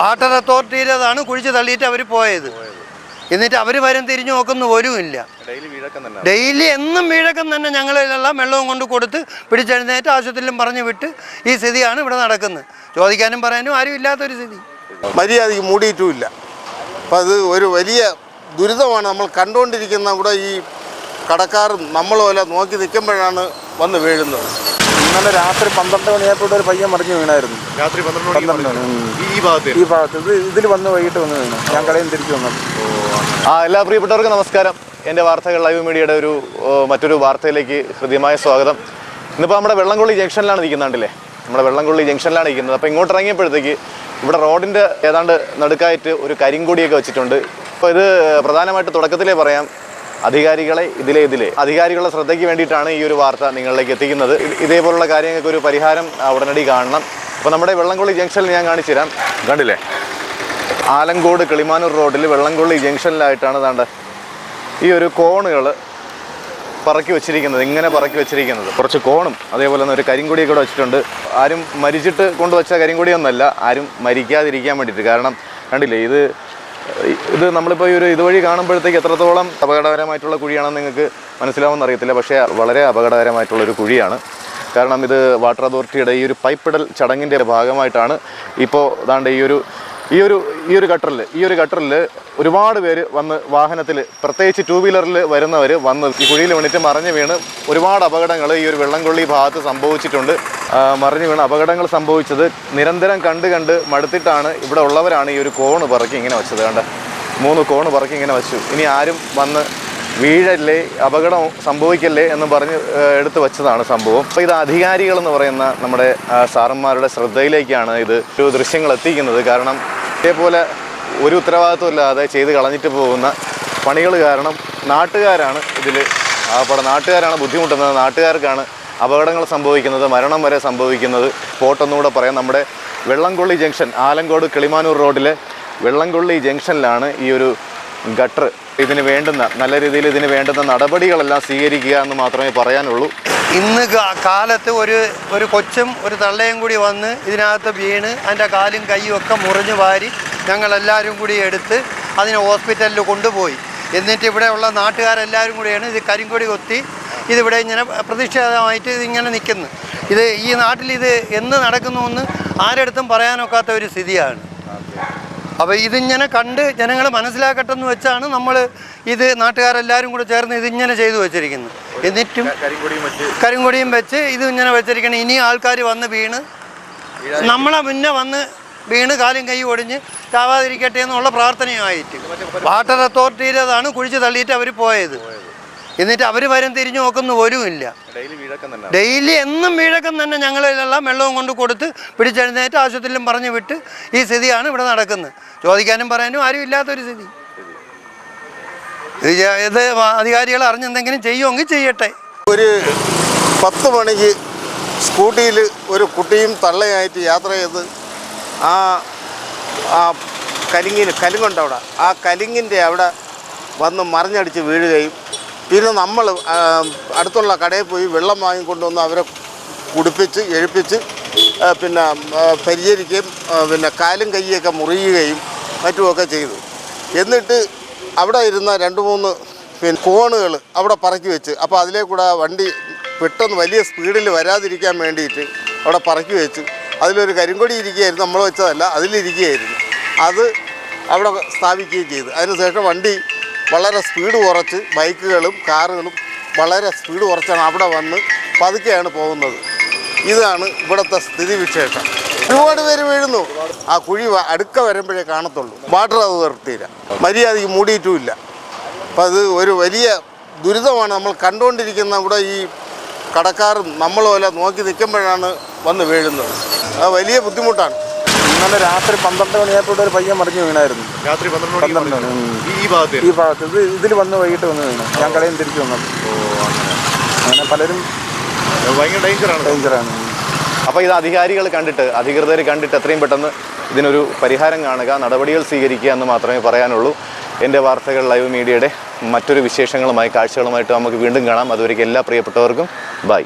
Water അതോറിറ്റിയിലതാണ് കുഴിച്ച് തള്ളിയിട്ട് അവർ പോയത്. എന്നിട്ട് അവർ വരും തിരിഞ്ഞു നോക്കുന്ന പോലുമില്ല. ഡെയിലി വീഴക്കം തന്നെ. ഡെയിലി എന്നും വീഴക്കം തന്നെ ഞങ്ങളിലെല്ലാം വെള്ളവും കൊണ്ട് കൊടുത്ത് പിടിച്ചെഴുന്നേറ്റ് ആശുപത്രിയിലും പറഞ്ഞു വിട്ട് ഈ സ്ഥിതിയാണ് ഇവിടെ നടക്കുന്നത്. ചോദിക്കാനും പറയാനും ആരും ഇല്ലാത്തൊരു സ്ഥിതി. മര്യാദയ്ക്ക് മൂടിയിട്ടുമില്ല. അപ്പം അത് ഒരു വലിയ ദുരിതമാണ് നമ്മൾ കണ്ടുകൊണ്ടിരിക്കുന്ന ഇവിടെ ഈ കടക്കാരും നമ്മളും എല്ലാം നോക്കി നിൽക്കുമ്പോഴാണ് വന്ന് വീഴുന്നത്. ഇന്നലെ രാത്രി പന്ത്രണ്ട് മണിയായപ്പോൾ ഒരു പയ്യൻ മറിഞ്ഞു വീണായിരുന്നു. രാത്രി പന്ത്രണ്ട് മണി. ഈ- ഈ ഭാഗത്ത് ഈ ഭാഗത്ത്. ഇത് ഇതിൽ വന്ന് വൈകിട്ട് വന്ന് വീണു. ഞാൻ കടയിൽ തിരിച്ചു വന്നത് ആ എല്ലാ പ്രിയപ്പെട്ടവർക്കും നമസ്കാരം. എന്റെ വാർത്തകൾ ലൈവ് മീഡിയയുടെ ഒരു മറ്റൊരു വാർത്തയിലേക്ക് ഹൃദ്യമായ സ്വാഗതം. ഇന്നിപ്പോൾ നമ്മുടെ വെള്ളംകൊള്ളി ജംഗ്ഷനിലാണ് നിൽക്കുന്നുണ്ടല്ലേ നമ്മുടെ വെള്ളംകൊള്ളി ജംഗ്ഷനിലാണ് നിൽക്കുന്നത് അപ്പോൾ ഇങ്ങോട്ട് ഇറങ്ങിയപ്പോഴത്തേക്ക് ഇവിടെ റോഡിന്റെ ഏതാണ്ട് നടുക്കായിട്ട് ഒരു കരിങ്കൊടിയൊക്കെ വെച്ചിട്ടുണ്ട്. അപ്പോൾ ഇത് പ്രധാനമായിട്ട് തുടക്കത്തിലേ പറയാം. അധികാരികളെ ഇതിലെ ഇതിലെ. അധികാരികളുടെ ശ്രദ്ധയ്ക്ക് വേണ്ടിയിട്ടാണ് ഈ ഒരു വാർത്ത നിങ്ങളിലേക്ക് എത്തിക്കുന്നത്. ഇതേപോലുള്ള കാര്യങ്ങൾക്ക് ഒരു പരിഹാരം ഉടനടി കാണണം. അപ്പോൾ നമ്മുടെ വെള്ളംകൊള്ളി ജംഗ്ഷനിൽ ഞാൻ കാണിച്ചു തരാം. കണ്ടില്ലേ? ആലങ്കോട് കിളിമാനൂർ റോഡിൽ വെള്ളംകൊള്ളി ജംഗ്ഷനിലായിട്ടാണ് ഇതാണ്ട് ഈ ഒരു കോണുകൾ പറക്കി വെച്ചിരിക്കുന്നത് ഇങ്ങനെ പറക്കി വെച്ചിരിക്കുന്നത്. കുറച്ച് കോണും അതേപോലെ തന്നെ ഒരു കരിങ്കൊടിയൊക്കെ കൂടെ വെച്ചിട്ടുണ്ട്. ആരും മരിച്ചിട്ട് കൊണ്ടുവച്ച കരിങ്കൊടിയൊന്നുമല്ല ആരും മരിക്കാതിരിക്കാൻ വേണ്ടിയിട്ട്. കാരണം കണ്ടില്ലേ ഇത് ഇത് നമ്മളിപ്പോൾ ഈ ഒരു ഇതുവഴി കാണുമ്പോഴത്തേക്ക് എത്രത്തോളം അപകടകരമായിട്ടുള്ള കുഴിയാണെന്ന് നിങ്ങൾക്ക് മനസ്സിലാവുമെന്ന് അറിയത്തില്ല. പക്ഷേ വളരെ അപകടകരമായിട്ടുള്ള ഒരു കുഴിയാണ്. കാരണം ഇത് വാട്ടർ അതോറിറ്റിയുടെ ഈ ഒരു പൈപ്പിടൽ ചടങ്ങിന്റെ ഭാഗമായിട്ടാണ് ഇപ്പോൾ ഇതാണ്ട് ഈ ഒരു ഈ ഒരു ഈ ഒരു ഗട്ടറിൽ ഈ ഒരു ഗട്ടറിൽ ഒരുപാട് പേര് വന്ന് വാഹനത്തിൽ പ്രത്യേകിച്ച് ടൂ വീലറിൽ വരുന്നവർ വന്ന് ഈ കുഴിയിൽ വീണിട്ട് മറിഞ്ഞു വീണ് ഒരുപാട് അപകടങ്ങൾ ഈ ഒരു വെള്ളംകൊള്ളി ഭാഗത്ത് സംഭവിച്ചിട്ടുണ്ട്. മറിഞ്ഞു വീണ് അപകടങ്ങൾ സംഭവിച്ചത് നിരന്തരം കണ്ട് കണ്ട് മടുത്തിട്ടാണ് ഇവിടെ ഉള്ളവരാണ് ഈ ഒരു കോണ് പറക്കി ഇങ്ങനെ വെച്ചത് കണ്ട്? മൂന്ന് കോണ് പറക്കി ഇങ്ങനെ വെച്ചു. ഇനി ആരും വന്ന് വീഴല്ലേ അപകടം സംഭവിക്കല്ലേ എന്ന് പറഞ്ഞ് എടുത്തു വെച്ചതാണ് സംഭവം. അപ്പോൾ ഇത് അധികാരികൾ എന്ന് പറയുന്ന നമ്മുടെ സാറന്മാരുടെ ശ്രദ്ധയിലേക്കാണ് ഇത് ഒരു ദൃശ്യങ്ങൾ എത്തിക്കുന്നത്. കാരണം ഇതേപോലെ ഒരു ഉത്തരവാദിത്വം ഇല്ലാതെ ചെയ്ത് കളഞ്ഞിട്ട് പോകുന്ന പണികൾ കാരണം നാട്ടുകാരാണ് ഇതിൽ ആപ്പടെ നാട്ടുകാരാണ് ബുദ്ധിമുട്ടുന്നത്. നാട്ടുകാർക്കാണ് അപകടങ്ങൾ സംഭവിക്കുന്നത് മരണം വരെ സംഭവിക്കുന്നത്. പോട്ടൊന്നുകൂടെ പറയാം. നമ്മുടെ വെള്ളംകൊള്ളി ജംഗ്ഷൻ ആലങ്കോട് കിളിമാനൂർ റോഡിലെ വെള്ളംകൊള്ളി ജംഗ്ഷനിലാണ് ഈ ഒരു ഗട്ടർ ഇതിന് വേണ്ടുന്ന നല്ല രീതിയിൽ ഇതിന് വേണ്ടുന്ന നടപടികളെല്ലാം സ്വീകരിക്കുക എന്ന് മാത്രമേ പറയാനുള്ളൂ. ഇന്ന് കാലത്ത് ഒരു ഒരു കൊച്ചും ഒരു തള്ളയും കൂടി വന്ന് ഇതിനകത്ത് വീണ് അതിന്റെ കാലും കൈയും ഒക്കെ മുറിഞ്ഞു വാരി ഞങ്ങളെല്ലാവരും കൂടി എടുത്ത് അതിനെ ഹോസ്പിറ്റലിൽ കൊണ്ടുപോയി. എന്നിട്ട് ഇവിടെയുള്ള നാട്ടുകാരെല്ലാവരും കൂടിയാണ് ഇത് കരിങ്കൊടി കൊത്തി ഇതിവിടെ ഇങ്ങനെ പ്രതിഷേധമായിട്ട് ഇതിങ്ങനെ നിൽക്കുന്നു. ഇത് ഈ നാട്ടിൽ ഇത് എന്ന് നടക്കുന്നു എന്ന് ആരെടുത്തും പറയാനൊക്കാത്ത ഒരു സ്ഥിതിയാണ്. അപ്പോൾ ഇതിങ്ങനെ കണ്ട് ജനങ്ങൾ മനസ്സിലാക്കട്ടെ എന്ന് വെച്ചാണ് നമ്മൾ ഇത് നാട്ടുകാരെല്ലാവരും കൂടെ ചേർന്ന് ഇതിങ്ങനെ ചെയ്തു വെച്ചിരിക്കുന്നത്. എന്നിട്ടും കരിങ്കൊടിയും വെച്ച് ഇത് ഇങ്ങനെ വെച്ചിരിക്കണം. ഇനി ആൾക്കാർ വന്ന് വീണ് നമ്മളെ മുന്നേ വന്ന് വീണ് കാലും കൈ ഒടിഞ്ഞ് ചാവാതിരിക്കട്ടെ എന്നുള്ള പ്രാർത്ഥനയുമായിട്ട്. വാട്ടർ അതോറിറ്റിയിലേതാണ് കുഴിച്ച് തള്ളിയിട്ട് അവർ പോയത്. എന്നിട്ട് അവർ വരും തിരിഞ്ഞു നോക്കുന്ന പോലുമില്ല ഡെയിലി എന്നും വീഴക്കം തന്നെ ഞങ്ങളിലെല്ലാം വെള്ളവും കൊണ്ട് കൊടുത്ത് പിടിച്ചെഴുന്നേറ്റ് ആശുപത്രിയിലും പറഞ്ഞു വിട്ട് ഈ സ്ഥിതിയാണ് ഇവിടെ നടക്കുന്നത്. ചോദിക്കാനും പറയാനും ആരും ഇല്ലാത്തൊരു സ്ഥിതി. ഇത് അധികാരികൾ അറിഞ്ഞെന്തെങ്കിലും ചെയ്യുമെങ്കിൽ ചെയ്യട്ടെ. ഒരു പത്ത് മണിക്ക് സ്കൂട്ടിയിൽ ഒരു കുട്ടിയും തള്ളയായിട്ട് യാത്ര ചെയ്ത് ആ ആ കലിങ്ങിന് കലുങ്കുണ്ട് അവിടെ ആ കലിങ്ങിന്റെ അവിടെ വന്ന് മറിഞ്ഞടിച്ച് വീഴുകയും പിന്നെ നമ്മൾ അടുത്തുള്ള കടയിൽ പോയി വെള്ളം വാങ്ങിക്കൊണ്ടുവന്ന് അവരെ കുടിപ്പിച്ച് എഴുപ്പിച്ച് പിന്നെ പരിചരിക്കുകയും പിന്നെ കാലും കൈയൊക്കെ മുറിയുകയും മറ്റുമൊക്കെ ചെയ്തു. എന്നിട്ട് അവിടെ ഇരുന്ന രണ്ട് മൂന്ന് പിന്നെ കോണുകൾ അവിടെ പറക്കി വെച്ച് അപ്പോൾ അതിലേ കൂടെ വണ്ടി പെട്ടെന്ന് വലിയ സ്പീഡിൽ വരാതിരിക്കാൻ വേണ്ടിയിട്ട് അവിടെ പറക്കി വെച്ച്. അതിലൊരു കരിങ്കൊടി ഇരിക്കുകയായിരുന്നു നമ്മൾ വെച്ചതല്ല അതിലിരിക്കുകയായിരുന്നു. അത് അവിടെ സ്ഥാപിക്കുകയും ചെയ്തു. അതിനുശേഷം വണ്ടി വളരെ സ്പീഡ് കുറച്ച് ബൈക്കുകളും കാറുകളും വളരെ സ്പീഡ് കുറച്ചാണ് അവിടെ വന്ന് പതുക്കെയാണ് പോകുന്നത്. ഇതാണ് ഇവിടുത്തെ സ്ഥിതിവിശേഷം. ഒരുപാട് പേര് വീഴുന്നു. ആ കുഴി അടുക്ക വരുമ്പോഴേ കാണത്തുള്ളൂ. വാട്ടർ അത് നിർത്തിയില്ല. മര്യാദയ്ക്ക് മൂടിയിട്ടുമില്ല അപ്പം അത് ഒരു വലിയ ദുരിതമാണ് നമ്മൾ കണ്ടുകൊണ്ടിരിക്കുന്ന ഇവിടെ ഈ കടക്കാരും നമ്മളും എല്ലാം നോക്കി നിൽക്കുമ്പോഴാണ് വന്ന് വീഴുന്നത്. അത് വലിയ ബുദ്ധിമുട്ടാണ്. ഇന്നലെ രാത്രി പന്ത്രണ്ട് മണിയായപ്പോൾ ഒരു പയ്യൻ മറിഞ്ഞു വീണായിരുന്നു. രാത്രി പന്ത്രണ്ട് മണി, ഈ- ഭാഗത്ത് ഈ ഭാഗത്ത് ഇത് ഇതിൽ വന്ന് വൈകിട്ട് വന്ന് വീണു. ഞാൻ കടയിൽ നിന്ന് തിരിച്ചു വന്നത് അങ്ങനെ. പലരും ഭയങ്കര ഡേഞ്ചറാണ് ഡേഞ്ചറാണ്. അപ്പോൾ ഇത് അധികാരികൾ കണ്ടിട്ട് അധികൃതർ കണ്ടിട്ട് എത്രയും പെട്ടെന്ന് ഇതിനൊരു പരിഹാരം കാണുക നടപടികൾ സ്വീകരിക്കുക എന്ന് മാത്രമേ പറയാനുള്ളൂ. എന്റെ വാർത്തകൾ ലൈവ് മീഡിയയുടെ മറ്റൊരു വിശേഷങ്ങളുമായി കാഴ്ചകളുമായിട്ട് നമുക്ക് വീണ്ടും കാണാം. അതുവരെയ്ക്ക് എല്ലാ പ്രിയപ്പെട്ടവർക്കും ബൈ.